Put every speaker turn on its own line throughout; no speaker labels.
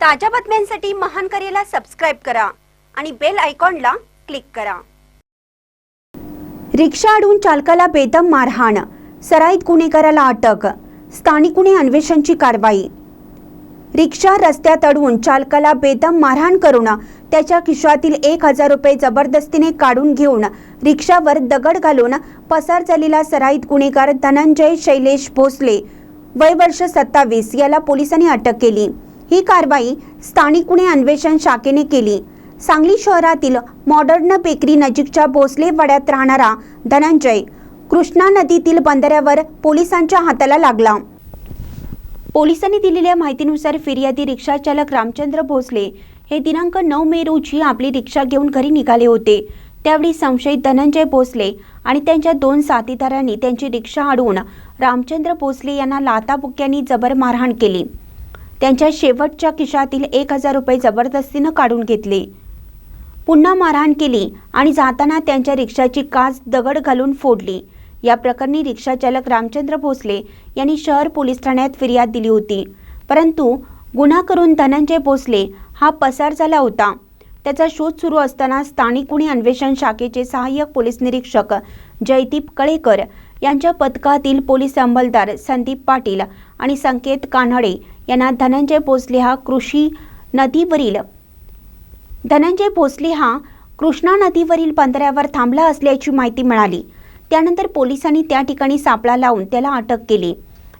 ताज्या बातम्यांसाठी महान करेला सबस्क्राईब करा आणि बेल आयकॉनला क्लिक करा. रिक्षा अडवून चालकाला बेदम मारहाण. सराईत गुन्हेगाराला अटक. स्थानिक गुन्हे अन्वेषणची कारवाई. रिक्षा रस्त्यात अडवून चालकाला बेदम मारहाण करून त्याच्या खिशातील एक हजार रुपये जबरदस्तीने काढून घेऊन रिक्षावर दगड घालून पसार झालेला सराईत गुन्हेगार धनंजय शैलेश भोसले. वय वर्ष सत्तावीस याला पोलिसांनी अटक केली. ही कारवाई स्थानिक गुन्हे अन्वेषण शाखेने केली. सांगली शहरातील मॉडर्न बेकरी नजीकच्या भोसले वड्यात राहणारा धनंजय कृष्णा नदीतील बंदऱ्यावर पोलिसांच्या हाताला लागला. पोलिसांनी दिलेल्या माहितीनुसार फिर्यादी रिक्षाचालक रामचंद्र भोसले हे दिनांक नऊ मे रोजी आपली रिक्षा घेऊन घरी निघाले होते. त्यावेळी संशयित धनंजय भोसले आणि त्यांच्या दोन साथीदारांनी त्यांची रिक्षा अडवून रामचंद्र भोसले यांना लाताबुक्यांनी जबर मारहाण केली. त्यांच्या शेवटच्या खिशातील एक हजार रुपये जबरदस्तीनं काढून घेतले. पुन्हा मारहाण केली आणि जाताना त्यांच्या रिक्षाची काच दगड घालून फोडली. या प्रकरणी रिक्षाचालक रामचंद्र भोसले यांनी शहर पोलीस ठाण्यात फिर्याद दिली होती. परंतु गुन्हा करून धनंजय भोसले हा पसार झाला होता. त्याचा शोध सुरू असताना स्थानिक गुन्हे अन्वेषण शाखेचे सहाय्यक पोलीस निरीक्षक जयदीप कळेकर यांच्या पथकातील पोलीस अंमलदार संदीप पाटील आणि संकेत कान्हडे यांना धनंजय भोसले हा कृषी नदीवरील धनंजय भोसले हा कृष्णा नदीवरील पंधऱ्यावर थांबला असल्याची माहिती मिळाली. त्यानंतर पोलिसांनी त्या ठिकाणी सापळा लावून त्याला अटक केली.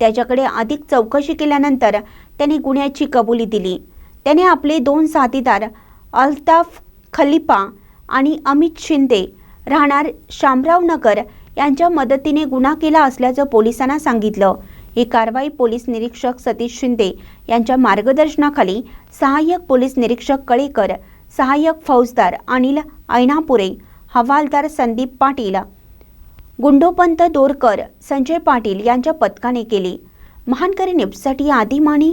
त्याच्याकडे अधिक चौकशी केल्यानंतर त्याने गुन्ह्याची कबुली दिली. त्याने आपले दोन साथीदार अल्ताफ खलिफा आणि अमित शिंदे राहणार शामराव नगर यांच्या मदतीने गुन्हा केला असल्याचं पोलिसांना सांगितलं. ही कारवाई पोलीस निरीक्षक सतीश शिंदे यांच्या मार्गदर्शनाखाली सहाय्यक पोलीस निरीक्षक कळेकर सहाय्यक फौजदार अनिल ऐनापुरे हवालदार संदीप पाटील गुंडोपंत दोरकर संजय पाटील यांच्या पथकाने केली. महानकरी न्यूजसाठी आदिमानी